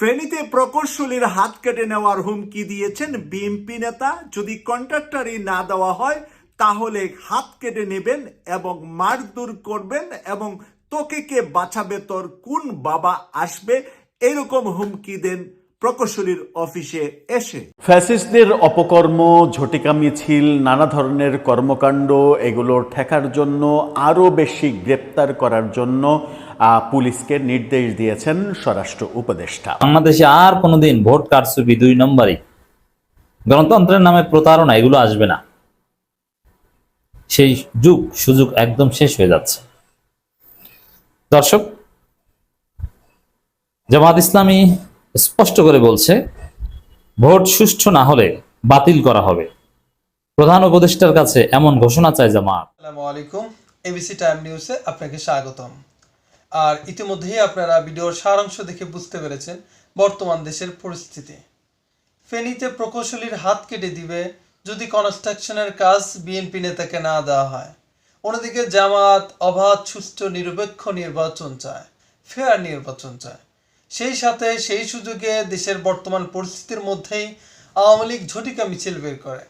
ফেনীতে প্রকৌশলীর হাত কেটে নেওয়ার হুমকি দিয়েছেন বিএনপি নেতা। যদি কন্ট্রাক্টরই না দেওয়া হয়, তাহলে হাত কেটে নেবেন এবং মারধর করবেন এবং তোকে কে বাঁচাবে, তোর কোন বাবা আসবে, এরকম হুমকি দেন প্রকৌশলীর অফিসে এসে। ফ্যাসিস্টদের অপকর্ম, ঝটিকা মিছিল, নানা ধরনের কর্মকাণ্ড, এগুলো ঠেকার জন্য, আরও বেশি গ্রেপ্তার করার জন্য পুলিশকে নির্দেশ দিয়েছেন স্বরাষ্ট্র উপদেষ্টা। বাংলাদেশে আর কোনোদিন ভোট কারচুপি দুই নম্বরই। গণতন্ত্রের নামে প্রতারণা এগুলো আসবে না। সেই যুগ সুযোগ একদম শেষ হয়ে যাচ্ছে। দর্শক জামাত ইসলামী স্পষ্ট করে বলছে ভোট সুষ্ঠু না হলে বাতিল করা হবে। প্রধান উপদেষ্টার কাছে এমন ঘোষণা চায় জামাত। আসসালামু আলাইকুম এবিসি টাইম নিউজে আপনাকে স্বাগতম। আর ইতিমধ্যেই আপনারা ভিডিওর সারাংশ দেখে বুঝতে পেরেছেন বর্তমান দেশের পরিস্থিতি। ফেনীতে প্রকৌশলীর হাত কেটে দিবে যদি কনস্ট্রাকশনের কাজ বিএনপি নেতাকে না দেওয়া হয়। অন্যদিকে জামাত অবাধ, সুষ্ঠু, নিরপেক্ষ নির্বাচন চায়, ফেয়ার নির্বাচন চায়। সেই সাথে সেই সুযোগে দেশের বর্তমান পরিস্থিতির মধ্যেই আওয়ামী লীগ ঝটিকা মিছিল বের করে।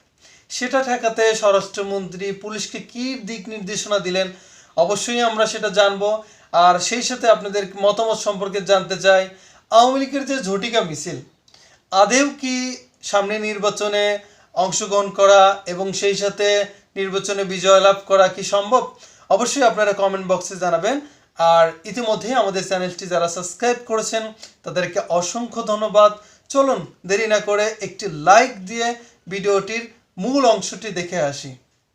সেটা ঠেকাতে স্বরাষ্ট্রমন্ত্রী পুলিশকে কী দিক নির্দেশনা দিলেন, অবশ্যই আমরা সেটা জানব। আর সেই সাথে আপনাদের মতামত সম্পর্কে জানতে চাই, আওয়ামী লীগের যে ঝটিকা মিছিল, আদেও কি সামনে নির্বাচনে অংশগ্রহণ করা এবং সেই সাথে নির্বাচনে বিজয় লাভ করা কি সম্ভব? অবশ্যই আপনারা কমেন্ট বক্সে জানাবেন। আর ইতিমধ্যেই আমাদের চ্যানেলটি যারা সাবস্ক্রাইব করেছেন, তাদেরকে অসংখ্য ধন্যবাদ। চলুন দেরি না করে একটি লাইক দিয়ে ভিডিওটির মূল অংশটি দেখে আসি।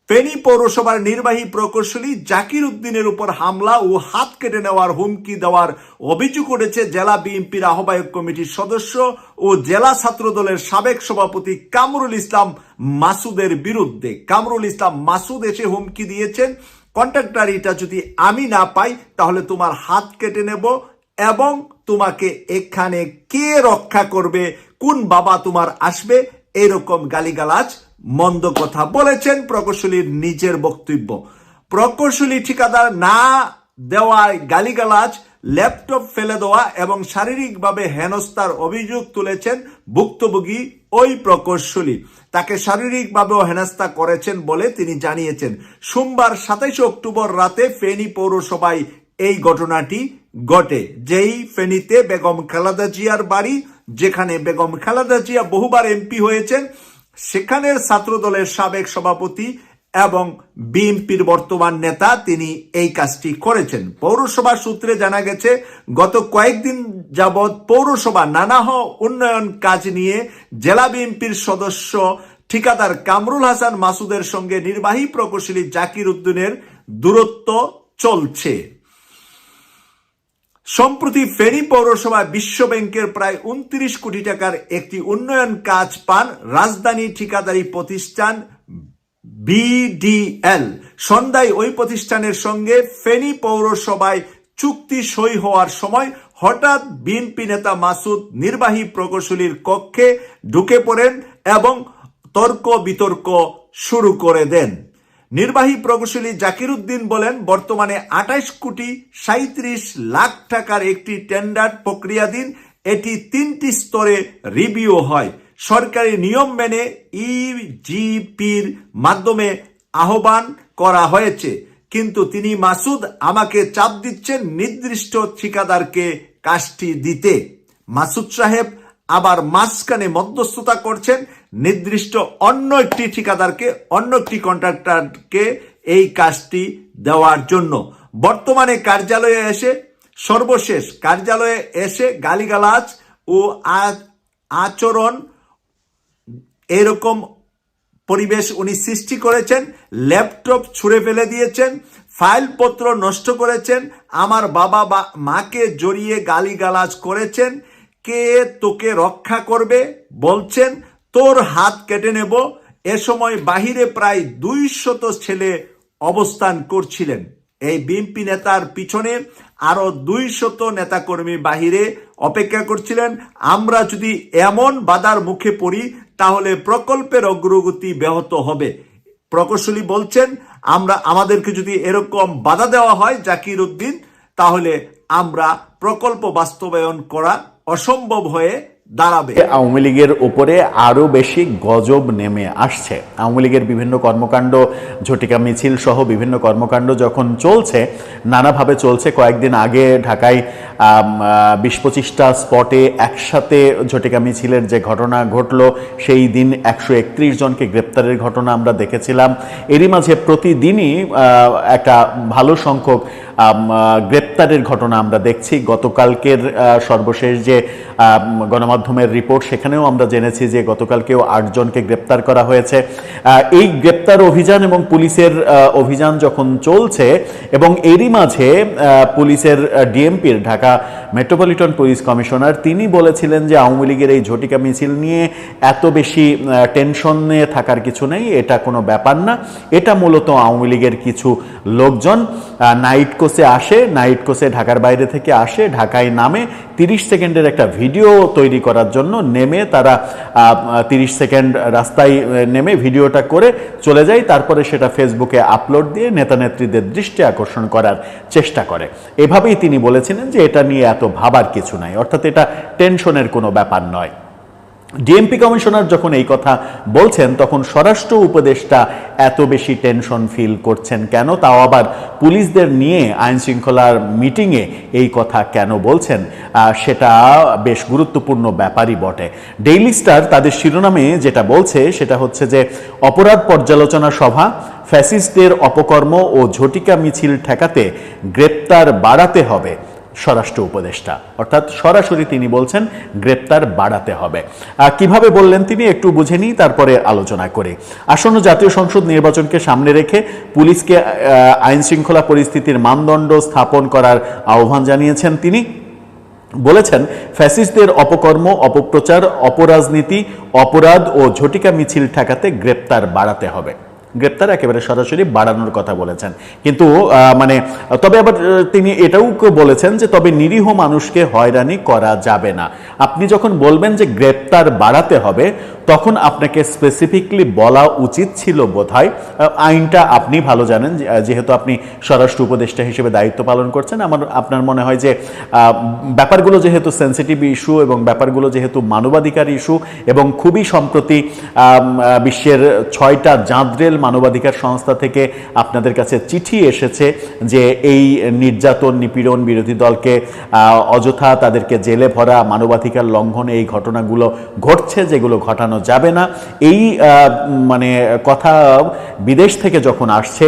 ফেনী পৌরসভার নির্বাহী প্রকৌশলী জাকির উদ্দিনের উপর হামলা ও হাত কেটে নেওয়ার হুমকি দেওয়ার অভিযোগ উঠেছে জেলা বিএনপির আহ্বায়ক কমিটির সদস্য ও জেলা ছাত্র দলের সাবেক সভাপতি কামরুল ইসলাম মাসুদের বিরুদ্ধে। কামরুল ইসলাম মাসুদ এসে হুমকি দিয়েছেন, কন্ট্রাক্টর, এটা যদি আমি না পাই, তাহলে তোমার হাত কেটে নেব এবং তোমাকে এখানে কে রক্ষা করবে? কোন বাবা তোমার আসবে? এরকম গালিগালাজ মন্দ কথা বলেছেন প্রকৌশলীর নিজের বক্তব্য। প্রকৌশলী ঠিকাদার না দেওয়ায় গালিগালাজ, ল্যাপটপ ফেলে দেওয়া এবং শারীরিকভাবে হেনস্থার অভিযোগ তুলেছেন ভুক্তভোগী ওই প্রকৌশলী। তাকে শারীরিকভাবেও হেনস্থা করেছেন বলে তিনি জানিয়েছেন। সোমবার সাতাইশে অক্টোবর রাতে ফেনী পৌরসভায় এই ঘটনাটি ঘটে, যেই ফেনীতে বেগম খালাদা জিয়ার বাড়ি, যেখানে বেগম খালাদা জিয়া বহুবার এমপি হয়েছেন। সেখানের ছাত্রদলের সাবেক সভাপতি এবং বিএনপির বর্তমান নেতা তিনি এই কাজটি করেছেন। পৌরসভা সূত্রে জানা গেছে, গত কয়েকদিন যাবৎ পৌরসভা নানাহ উন্নয়ন কাজ নিয়ে জেলা বিএনপির সদস্য ঠিকাদার কামরুল হাসান মাসুদের সঙ্গে নির্বাহী প্রকৌশলী জাকির উদ্দিনের দূরত্ব চলছে। সম্প্রতি ফেনী পৌরসভায় বিশ্ব ব্যাংকের প্রায় উনত্রিশ কোটি টাকার একটি উন্নয়ন কাজ পান রাজধানী ঠিকাদারি প্রতিষ্ঠান বিডিএল। সন্ধ্যায় ওই প্রতিষ্ঠানের সঙ্গে ফেনী পৌরসভায় চুক্তি সই হওয়ার সময় হঠাৎ বিএনপি নেতা মাসুদ নির্বাহী প্রকৌশলীর কক্ষে ঢুকে পড়েন এবং তর্ক বিতর্ক শুরু করে দেন। নির্বাহী প্রকৌশলী জাকির উদ্দিন বলেন, বর্তমানে আঠাইশ কোটি সাঁত্রিশ লাখ টাকার একটি টেন্ডার প্রক্রিয়াধীন। এটি তিনটি স্তরে রিভিউ হয়। সরকারি নিয়ম মেনে ইজিপির মাধ্যমে আহ্বান করা হয়েছে। কিন্তু তিনি মাসুদ আমাকে চাপ দিচ্ছেন নির্দিষ্ট ঠিকাদারকে কাজটি দিতে। মাসুদ সাহেব আবার মাঝখানে মধ্যস্থতা করছেন। নির্দিষ্ট অন্য একটি ঠিকাদারকে, অন্য একটি কন্ট্রাক্টরকে এই কাজটি দেওয়ার জন্য। বর্তমানে কার্যালয়ে এসে, সর্বশেষ কার্যালয়ে এসে গালিগালাজ ও আচরণ এরকম পরিবেশ উনি সৃষ্টি করেছেন, ল্যাপটপ ছুঁড়ে ফেলে দিয়েছেন, ফাইলপত্র নষ্ট করেছেন, আমার বাবা বা মাকে জড়িয়ে গালিগালাজ করেছেন, কে তোকে রক্ষা করবে বলছেন তোর হাত কেটে নেব। এ সময় বাহিরে প্রায় দুই শত ছেলে অবস্থান করছিলেন। এই বিএনপি নেতার পিছনে আরও দুই শত নেতাকর্মী বাহিরে অপেক্ষা করছিলেন। আমরা যদি এমন বাধার মুখে পড়ি, তাহলে প্রকল্পের অগ্রগতি ব্যাহত হবে। প্রকৌশলী বলছেন, আমরা, আমাদেরকে যদি এরকম বাধা দেওয়া হয়, জাকির উদ্দিন, তাহলে আমরা প্রকল্প বাস্তবায়ন করা অসম্ভব হয়ে দাঁড়াবে। আওয়ামী লীগের উপরে আরও বেশি গজব নেমে আসছে। আওয়ামী লীগের বিভিন্ন কর্মকাণ্ড, ঝটিকা মিছিল সহ বিভিন্ন কর্মকাণ্ড যখন চলছে, নানাভাবে চলছে, কয়েকদিন আগে ঢাকায় বিশ পঁচিশটা স্পটে একসাথে ঝটিকা মিছিলের যে ঘটনা ঘটলো, সেই দিন একশো একত্রিশ জনকে গ্রেপ্তারের ঘটনা আমরা দেখেছিলাম। এরই মাঝে প্রতিদিনই একটা ভালো সংখ্যক গ্রেপ্তারের ঘটনা আমরা দেখছি। গতকালকের সর্বশেষ যে গণমাধ্যমের রিপোর্ট, সেখানেও আমরা জেনেছি যে গতকালকেও আটজনকে গ্রেপ্তার করা হয়েছে। এই গ্রেপ্তার অভিযান এবং পুলিশের অভিযান যখন চলছে এবং এরই মাঝে পুলিশের ডিএমপির, ঢাকা মেট্রোপলিটন পুলিশ কমিশনার, তিনি বলেছিলেন যে আওয়ামী লীগের এই ঝটিকা মিছিল নিয়ে এত বেশি টেনশনে থাকার কিছু নেই, এটা কোনো ব্যাপার না। এটা মূলত আওয়ামী লীগের কিছু লোকজন নাইট কোসে আসে, নাইট কোচে ঢাকার বাইরে থেকে আসে, ঢাকায় নামে তিরিশ সেকেন্ডের একটা ভিডিও তৈরি করার জন্য নেমে তারা তিরিশ সেকেন্ড রাস্তায় নেমে ভিডিওটা করে চলে যায়, তারপরে সেটা ফেসবুকে আপলোড দিয়ে নেতা নেত্রীদের দৃষ্টি আকর্ষণ করার চেষ্টা করে। এভাবেই তিনি বলেছিলেন যে এটা নিয়ে এত ভাবার কিছু নাই, অর্থাৎ এটা টেনশনের কোনো ব্যাপার নয়। ডিএমপি কমিশনার যখন এই কথা বলছেন, তখন স্বরাষ্ট্র উপদেষ্টা এত বেশি টেনশন ফিল করছেন কেন? তাও আবার পুলিশদের নিয়ে আইন শৃঙ্খলার মিটিংয়ে এই কথা কেন বলছেন? সেটা বেশ গুরুত্বপূর্ণ ব্যাপারই বটে। ডেইলি স্টার তাদের শিরোনামে যেটা বলছে, সেটা হচ্ছে যে, অপরাধ পর্যালোচনা সভা ফ্যাসিস্টদের অপকর্ম ও ঝটিকা মিছিল ঠেকাতে গ্রেপ্তার বাড়াতে হবে। স্বরাষ্ট্র উপদেষ্টা। অর্থাৎ সরাসরি তিনি বলছেন, গ্রেপ্তার বাড়াতে হবে। কীভাবে বললেন তিনি একটু বুঝে নিই, তারপরে আলোচনা করে। আসন্ন জাতীয় সংসদ নির্বাচনকে সামনে রেখে পুলিশকে আইন শৃঙ্খলা পরিস্থিতির মানদণ্ড স্থাপন করার আহ্বান জানিয়েছেন তিনি। বলেছেন, ফ্যাসিস্টদের অপকর্ম, অপপ্রচার, অপরাজনীতি, অপরাধ ও ঝটিকা মিছিল ঠেকাতে গ্রেপ্তার বাড়াতে হবে। গ্রেপ্তার একেবারে সরাসরি বাড়ানোর কথা বলেছেন। কিন্তু মানে তবে আবার তিনি এটাও বলেছেন যে, তবে নিরীহ মানুষকে হয়রানি করা যাবে না। আপনি যখন বলবেন যে গ্রেপ্তার বাড়াতে হবে, তখন আপনাকে স্পেসিফিকলি বলা উচিত ছিল বোধহয় আইনটা আপনি ভালো জানেন যেহেতু আপনি স্বরাষ্ট্র উপদেষ্টা হিসেবে দায়িত্ব পালন করছেন, আমার, আপনার মনে হয় যে ব্যাপারগুলো যেহেতু সেন্সিটিভ ইস্যু এবং ব্যাপারগুলো যেহেতু মানবাধিকার ইস্যু এবং খুবই সম্প্রতি বিশ্বের ছয়টা জাঁদরেল মানবাধিকার সংস্থা থেকে আপনাদের কাছে চিঠি এসেছে যে এই নির্যাতন নিপীড়ন বিরোধী দলকে অযথা তাদেরকে জেলে ভরা, মানবাধিকার লঙ্ঘন এই ঘটনাগুলো ঘটছে, যেগুলো ঘটানো যাবে না। এই মানে কথা বিদেশ থেকে যখন আসছে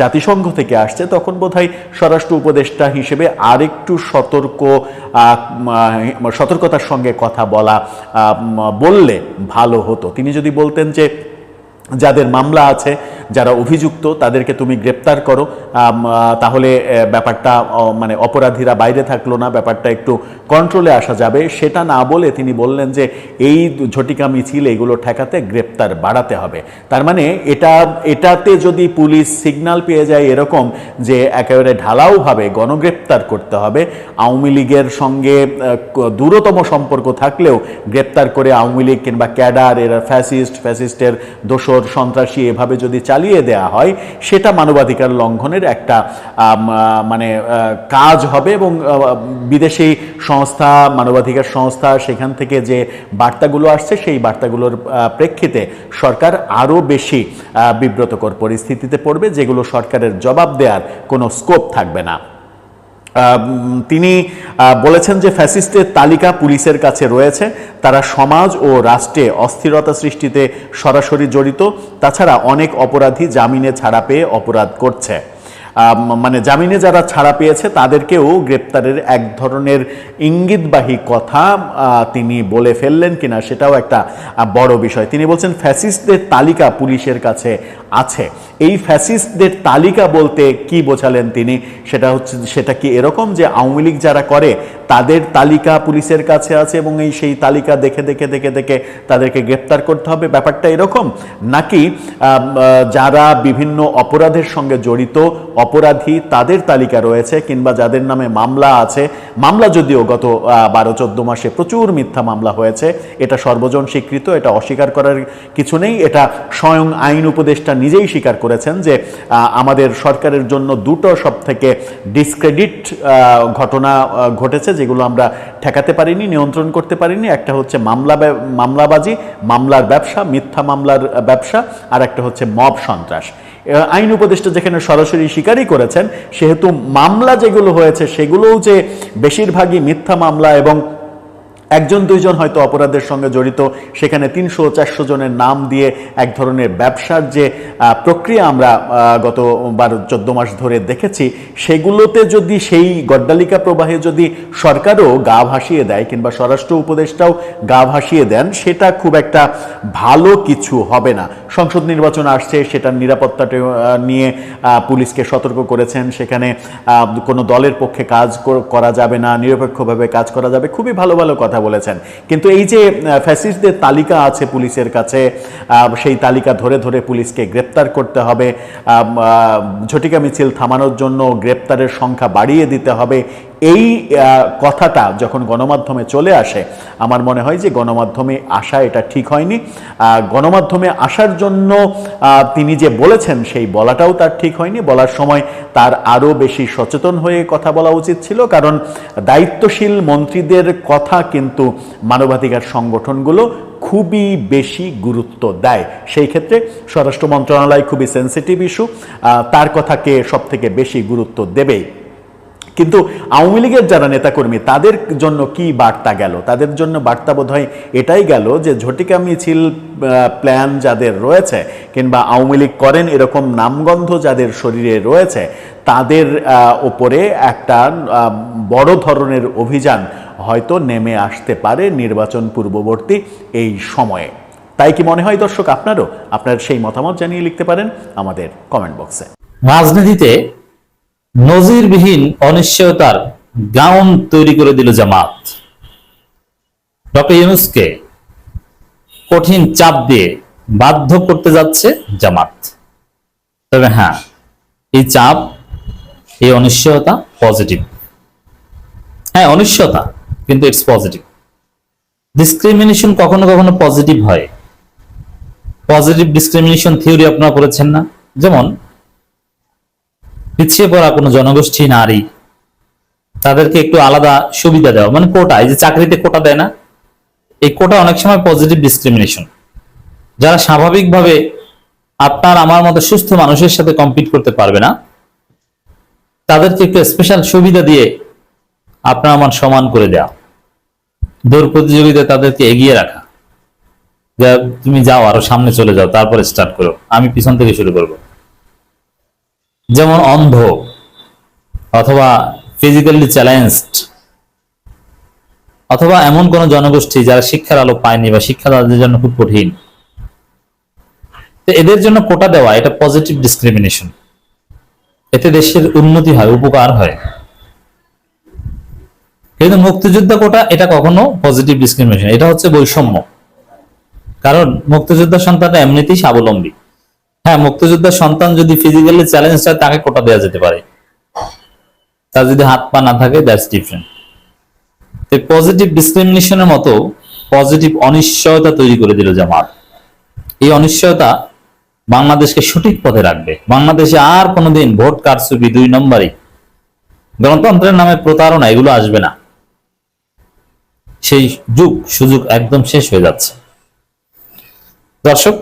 জাতিসংঘ থেকে আসছে, তখন বোধহয় স্বরাষ্ট্র উপদেষ্টা হিসেবে আরেকটু সতর্ক সতর্কতার সঙ্গে কথা বলা বললে ভালো হতো। তিনি যদি বলতেন যে যাদের মামলা আছে, যারা অভিযুক্ত, তাদেরকে তুমি গ্রেপ্তার করো। তাহলে ব্যাপারটা মানে অপরাধীরা বাইরে থাকল না, ব্যাপারটা একটু কন্ট্রোলে আসা যাবে। সেটা না বলে তিনি বললেন যে, এই ঝটিকা মিছিল এগুলো ঠেকাতে গ্রেপ্তার বাড়াতে হবে। তার মানে এটা, এটাতে যদি পুলিশ সিগন্যাল পেয়ে যায় এরকম যে, একেবারে ঢালাওভাবে গণগ্রেপ্তার করতে হবে, আওয়ামী লীগের সঙ্গে দূরতম সম্পর্ক থাকলেও গ্রেপ্তার করে আওয়ামী লীগ কিংবা ক্যাডার, এরা ফ্যাসিস্ট, ফ্যাসিস্টের দোসর সন্ত্রাসী এভাবে যদি চালিয়ে দেয়া হয়, সেটা মানবাধিকার লঙ্ঘনের একটা মানে কাজ হবে এবং বিদেশি সংস্থা, মানবাধিকার সংস্থা সেখান থেকে যে বার্তাগুলো আসছে, সেই বার্তাগুলোর প্রেক্ষিতে সরকার আরও বেশি বিব্রতকর পরিস্থিতিতে পড়বে, যেগুলো সরকারের জবাব দেওয়ার কোনো স্কোপ থাকবে না। তিনি বলেছেন যে ফ্যাসিস্টের তালিকা পুলিশের কাছে রয়েছে। তারা সমাজ ও রাষ্ট্রে অস্থিরতা সৃষ্টিতে সরাসরি জড়িত। তাছাড়া অনেক অপরাধী জামিনে ছাড়া পেয়ে অপরাধ করছে। মানে জামিনে যারা ছাড়া পেয়েছে, তাদেরকেও গ্রেপ্তারের এক ধরনের ইঙ্গিতবাহী কথা তিনি বলে ফেললেন কিনা সেটাও একটা বড় বিষয়। তিনি বলছেন, ফ্যাসিস্টদের তালিকা পুলিশের কাছে আছে। এই ফ্যাসিস্টদের তালিকা বলতে কি বোঝালেন তিনি? সেটা হচ্ছে, সেটা কি এরকম যে আওয়ামী লীগ যারা করে, তাদের তালিকা পুলিশের কাছে আছে এবং এই সেই তালিকা দেখে দেখে দেখে দেখে তাদেরকে গ্রেপ্তার করতে হবে? ব্যাপারটা এরকম? নাকি যারা বিভিন্ন অপরাধের সঙ্গে জড়িত, অপরাধী, তাদের তালিকা রয়েছে কিংবা যাদের নামে মামলা আছে? মামলা যদিও গত বারো, চোদ্দ মাসে প্রচুর মিথ্যা মামলা হয়েছে। এটা সর্বজন স্বীকৃত, এটা অস্বীকার করার কিছু নেই। এটা স্বয়ং আইন উপদেষ্টা নিজেই স্বীকার করেছেন যে আমাদের সরকারের জন্য দুটো সব থেকে ডিসক্রেডিট ঘটনা ঘটেছে যেগুলো আমরা ঠেকাতে পারিনি, নিয়ন্ত্রণ করতে পারিনি। একটা হচ্ছে মামলা মামলাবাজি, মামলার ব্যবসা, মিথ্যা মামলার ব্যবসা, আর একটা হচ্ছে মব সন্ত্রাস। আইন উপদেষ্টা যেখানে সরাসরি স্বীকারই করেছেন, সেহেতু মামলা যেগুলো হয়েছে সেগুলোও যে বেশিরভাগই মিথ্যা মামলা এবং একজন, দুইজন হয়তো অপরাধের সঙ্গে জড়িত। সেখানে তিনশো চারশো জনের নাম দিয়ে এক ধরনের ব্যবসার যে প্রক্রিয়া আমরা গত বারো চোদ্দ মাস ধরে দেখেছি, সেগুলোতে যদি সেই গড্ডালিকা প্রবাহে যদি সরকারও গা ভাসিয়ে দেয় কিংবা স্বরাষ্ট্র উপদেষ্টাও গা ভাসিয়ে দেন, সেটা খুব একটা ভালো কিছু হবে না। সংসদ নির্বাচন আসছে, সেটার নিরাপত্তাটা নিয়ে পুলিশকে সতর্ক করেছেন। সেখানে কোনো দলের পক্ষে কাজ করা যাবে না, নিরপেক্ষভাবে কাজ করা যাবে। খুবই ভালো ভালো কথা বলেছেন। কিন্তু এই যে ফ্যাসিস্টদের তালিকা আছে পুলিশের কাছে সেই তালিকা ধরে ধরে পুলিশকে গ্রেপ্তার করতে হবে। ঝটিকা মিছিল থামানোর জন্য গ্রেপ্তারের সংখ্যা বাড়িয়ে দিতে হবে। এই কথাটা যখন গণমাধ্যমে চলে আসে, আমার মনে হয় যে গণমাধ্যমে আসা এটা ঠিক হয়নি। গণমাধ্যমে আসার জন্য তিনি যে বলেছেন সেই বলাটাও তার ঠিক হয়নি। বলার সময় তার আরও বেশি সচেতন হয়ে কথা বলা উচিত ছিল, কারণ দায়িত্বশীল মন্ত্রীদের কথা কিন্তু মানবাধিকার সংগঠনগুলো খুবই বেশি গুরুত্ব দেয়। সেই ক্ষেত্রে স্বরাষ্ট্র মন্ত্রণালয় খুবই সেন্সিটিভ ইস্যু তার কথাকে সব থেকে বেশি গুরুত্ব দেবেই। কিন্তু আওয়ামী লীগের যারা নেতাকর্মী, তাদের জন্য কি বার্তা গেল? তাদের জন্য বার্তা বোধ হয় এটাই গেল যে ঝটিকা মিছিল প্ল্যান যাদের রয়েছে কিংবা আওয়ামী লীগ করেন এরকম নামগন্ধ যাদের শরীরে রয়েছে, তাদের ওপরে একটা বড় ধরনের অভিযান হয়তো নেমে আসতে পারে নির্বাচন পূর্ববর্তী এই সময়ে। তাই কি মনে হয় দর্শক আপনারও? আপনার সেই মতামত জানিয়ে লিখতে পারেন আমাদের কমেন্ট বক্সে রাজনীতিতে নজিরবিহীন অনিশ্চয়তার গাউন তৈরি করে দিল জামাত। ডক্টর ইউনুসকে কঠিন চাপ দিয়ে বাধ্য করতে যাচ্ছে জামাত। তবে হ্যাঁ এই চাপ, এই অনিশ্চয়তা পজিটিভ। হ্যাঁ অনিশ্চয়তা, কিন্তু ইটস পজিটিভ ডিসক্রিমিনেশন কখনো কখনো পজিটিভ হয়। পজিটিভ ডিসক্রিমিনেশন থিওরি আপনারা পড়েছেন না। যেমন পিছিয়ে পড়া কোনো জনগোষ্ঠী, নারী, তাদেরকে একটু আলাদা সুবিধা দেওয়া। মানে কোটা, এই যে চাকরিতে কোটা দেয় না, এই কোটা অনেক সময় পজিটিভ ডিসক্রিমিনেশন যারা স্বাভাবিকভাবে আপনার, আমার মতো সুস্থ মানুষের সাথে কম্পিট করতে পারবে না, তাদেরকে একটু স্পেশাল সুবিধা দিয়ে আপনার আমার সমান করে দেওয়া দৌড় প্রতিযোগিতায় তাদেরকে এগিয়ে রাখা। তুমি যাও আরও সামনে চলে যাও, তারপরে স্টার্ট করো। আমি পিছন থেকে শুরু করব। যেমন অন্ধ অথবা ফিজিক্যালি চ্যালেঞ্জড অথবা এমন কোন জনগোষ্ঠী যারা শিক্ষার আলো পায়নি বা শিক্ষা তাদের জন্য খুব কঠিন। তো এদের জন্য কোটা দেওয়া, এটা পজিটিভ ডিসক্রিমিনেশন এতে দেশের উন্নতি হয়, উপকার হয়। কিন্তু মুক্তিযোদ্ধা কোটা, এটা কখনো পজিটিভ ডিসক্রিমিনেশন এটা হচ্ছে বৈষম্য। কারণ মুক্তিযোদ্ধা সন্তানটা এমনিতেই স্বাবলম্বী। হ্যাঁ মুক্তিযোদ্ধার সন্তান যদি ফিজিক্যালি চ্যালেঞ্জ হয়, তাকে কোটা দেওয়া যেতে পারে। তার যদি হাত পা না থাকে দ্যাটস ডিফারেন্ট পজিটিভ ডিসক্রিমিনেশনের মতো পজিটিভ অনিশ্চয়তা তৈরি করে দিল জামাত। এই অনিশ্চয়তা বাংলাদেশকে সঠিক পথে রাখবে। বাংলাদেশে আর কোনোদিন ভোট কারচুপি দুই নম্বরই। গণতন্ত্রের নামে প্রতারণা, এগুলো আসবে না। সেই যুগ, সুযোগ একদম শেষ হয়ে যাচ্ছে। দর্শক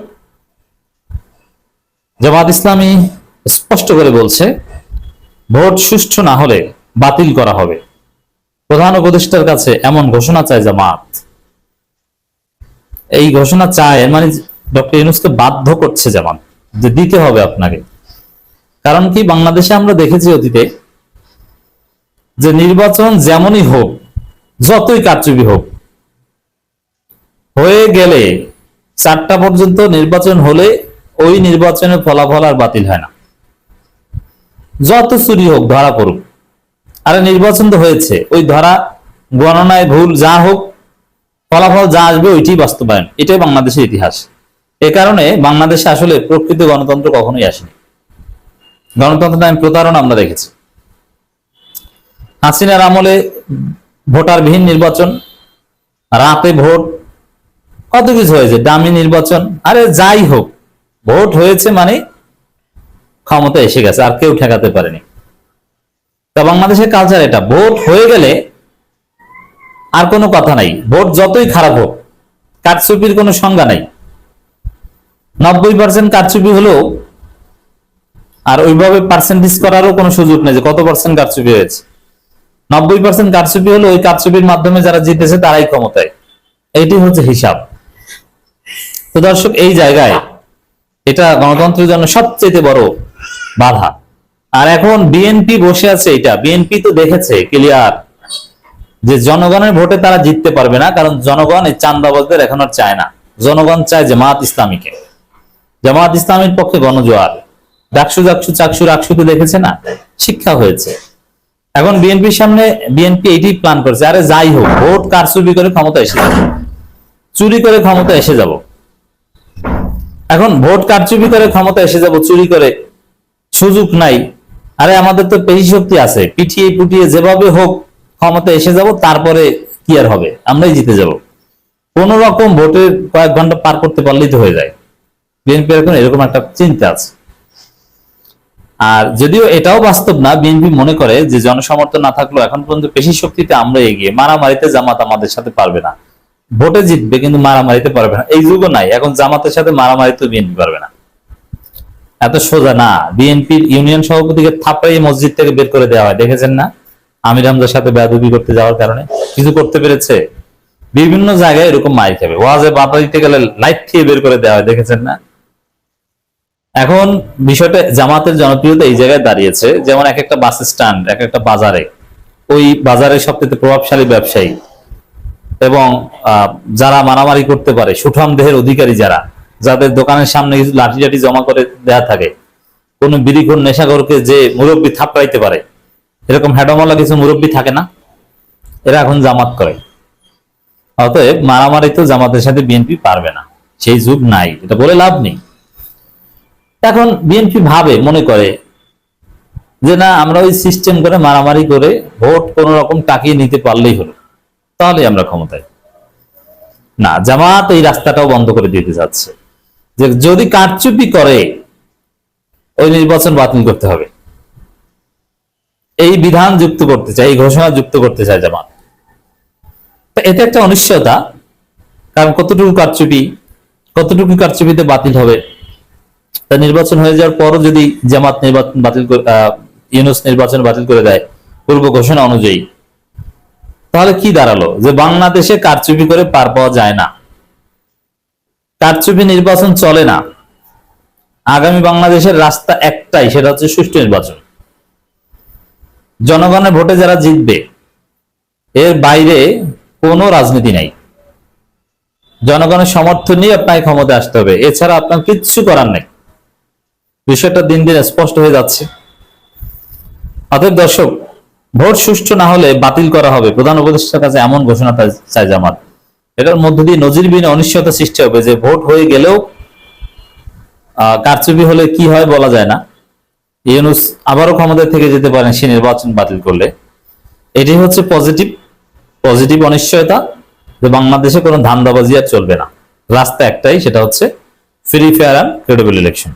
জামাত ইসলামী স্পষ্ট করে বলছে, ভোট সুষ্ঠু না হলে বাতিল করা হবে। প্রধান উপদেষ্টার কাছে এমন ঘোষণা চায় জামাত। এই ঘোষণা চায় মানে ডক্টর ইউনুসকে বাধ্য করছে জামাত, যে দিতে হবে আপনাকে। কারণ কি, বাংলাদেশে আমরা দেখেছি অতীতে যে নির্বাচন যেমনই হোক, যতই কারচুপি হোক, হয়ে গেলে চারটা পর্যন্ত নির্বাচন হলে ওই নির্বাচনের ফলাফল আর বাতিল হয় না। যত চুরি হোক, ধরা পড়ুক। আরে নির্বাচন তো হয়েছে। ওই ধরা, গণনায় ভুল যা হোক, ফলাফল যা আসবে ওইটি বাস্তবায়ন। এটাই বাংলাদেশের ইতিহাস। এ কারণে বাংলাদেশে আসলে প্রকৃত গণতন্ত্র কখনোই আসেনি। গণতন্ত্র নামে প্রতারণা আমরা দেখেছি। হাসিনার আমলে ভোটারবিহীন নির্বাচন, রাতে ভোট, কত কিছু হয়েছে, দামি নির্বাচন, আরে যাই হোক ভোট হয়েছে মানে ক্ষমতা এসে গেছে, আর কেউ ঠেকাতে পারেনি। তা বাংলাদেশের কালচার এটা। ভোট হয়ে গেলে আর কোনো কথা নাই। ভোট যতই খারাপ হোক, কারচুপির কোনো সংজ্ঞা নাই। নব্বই পার্সেন্ট কারচুপি হলেও আর ওইভাবে পার্সেন্টেজ করারও কোনো সুযোগ নেই যে কত পার্সেন্ট কারচুপি হয়েছে। নব্বই পার্সেন্ট কারচুপি হলে ওই কারচুপির মাধ্যমে যারা জিতেছে তারাই ক্ষমতায়। এইটি হচ্ছে হিসাব। তো দর্শক, এই জায়গায় এটা গণতন্ত্রের জন্য সবচেয়ে বড় বাধা। আর এখন বিএনপি বসে আছে এটা। বিএনপি তো দেখেছে ক্লিয়ার যে জনগণের ভোটে তারা জিততে পারবে না, কারণ জনগণ এই চান্দাবাজদের এখন আর চায় না। জনগণ চায় জামাত ইসলামীকে। জামাত ইসলামের পক্ষে গণজোয়ার। ডাকসু ডাকসু চাকসু রাকসুতে দেখেছে না? শিক্ষা হয়েছে। এখন বিএনপির সামনে বিএনপি এটি প্ল্যান করছে, আরে যাই হোক, ভোট কারচুপি করে ক্ষমতা এসে যাবে। চুরি করে ক্ষমতা এসে যাব। এখন ভোট কারচুপি করে ক্ষমতা এসে যাব, চুরি করে, সুযোগ নাই। আরে আমাদের তো পেশি শক্তি আছে, পিটিয়ে পুটিয়ে যেভাবে হোক ক্ষমতা এসে যাব, তারপরে কি আর হবে? আমরাই জিতে যাব। কোন রকম ভোটের কয়েক ঘণ্টা পার করতে পারলেই তো হয়ে যায়। বিএনপি এখন এরকম একটা চিন্তা আছে। আর যদিও এটাও বাস্তব না বিএনপি মনে করে যে জনসমর্থন না থাকলেও এখন পর্যন্ত পেশি শক্তিতে আমরা এগিয়ে, মারামারিতে জামাত আমাদের সাথে পারবে না। ভোটে জিতবে কিন্তু মারামারিতে পারবে না। এই যুগও নাই। এখন জামাতের সাথে মারামারিতে বিএনপি পারবে না। এত সোজা না। বিএনপির ইউনিয়ন সভাপতিকে থাপড়াই মসজিদ থেকে বের করে দেওয়া হয়। দেখেছেন না? আমির হামজার সাথে বেয়াদবি করতে যাওয়ার কারণে। কিছু করতে পেরেছে? বিভিন্ন জায়গায় এরকম মাইর খাবে ওয়াজে বাধা দিতে গেলে লাইট খেয়ে বের করে দেওয়া হয়। দেখেছেন না? এখন বিষয়টা জামাতের জনপ্রিয়তা এই জায়গায় দাঁড়িয়েছে। যেমন এক একটা বাস স্ট্যান্ড, এক একটা বাজারে। ওই বাজারের সবচেয়ে প্রভাবশালী ব্যবসায়ী। এবং যারা মারামারি করতে পারে, সুঠাম দেহের অধিকারী যারা, যাদের দোকানের সামনে কিছু লাঠি লাঠি জমা করে দেয়া থাকে, কোন বিড়িখোর নেশাখোরকে যে মুরব্বী থাপড়াইতে পারে, এরকম হ্যাডমলা কিছু মুরব্বী থাকে না? এরা এখন জামাত করে। অতএব মারামারি তো জামাতের সাথে বিএনপি পারবে না। সেই যুগ নাই, এটা বলে লাভ নেই। এখন বিএনপি ভাবে, মনে করে, যে না, আমরা ওই সিস্টেম করে মারামারি করে ভোট কোন রকম টাকিয়ে নিতে পারলেই হলো। তাহলে আমরা ক্ষমতায়। না, জামাত এই রাস্তাটাও বন্ধ করে দিতে যাচ্ছে। যে যদি কারচুপি করে, ওই নির্বাচন বাতিল করতে হবে। এই বিধান যুক্ত করতে চায়, এই ঘোষণা যুক্ত করতে চায় জামাত। এটা একটা অনিশ্চয়তা, কারণ কতটুকু কারচুপি, কতটুকু কারচুপিতে বাতিল হবে? তা নির্বাচন হয়ে যাওয়ার পরও যদি জামাত নির্বাচন বাতিল ইউনুস নির্বাচন বাতিল করে দেয়, পূর্ব ঘোষণা অনুযায়ী তাহলে কি দাঁড়াল? যে বাংলাদেশে কারচুপি করে পার পাওয়া যায় না। কারচুপি নির্বাচন চলে না। আগামী বাংলাদেশের রাস্তা একটাই, সেটা হচ্ছে সুষ্ঠু নির্বাচন। জনগণের ভোটে যারা জিতবে, এর বাইরে কোনো রাজনীতি নাই। জনগণের সমর্থন নিয়ে আপনাকে ক্ষমতা আসতে হবে। এছাড়া আপনার কিচ্ছু করার নেই। বিষয়টা দিন দিন স্পষ্ট হয়ে যাচ্ছে। অতএব দর্শক ভোট সুষ্ঠু না হলে বাতিল করা হবে। প্রধান উপদেষ্টার কাছে এমন ঘোষণা চাই জামাত। এটার মধ্য দিয়ে নজিরবিহীন অনিশ্চয়তা সৃষ্টি হবে যে ভোট হয়ে গেলেও কারচুপি হলে কি হয় বলা যায় না। ইউনুস আবারও ক্ষমতা থেকে যেতে পারেন, সে নির্বাচন বাতিল করলে। এটি হচ্ছে পজিটিভ পজিটিভ অনিশ্চয়তা যে বাংলাদেশে কোনো ধান্দাবাজি আর চলবে না। রাস্তা একটাই, সেটা হচ্ছে free fair and credible election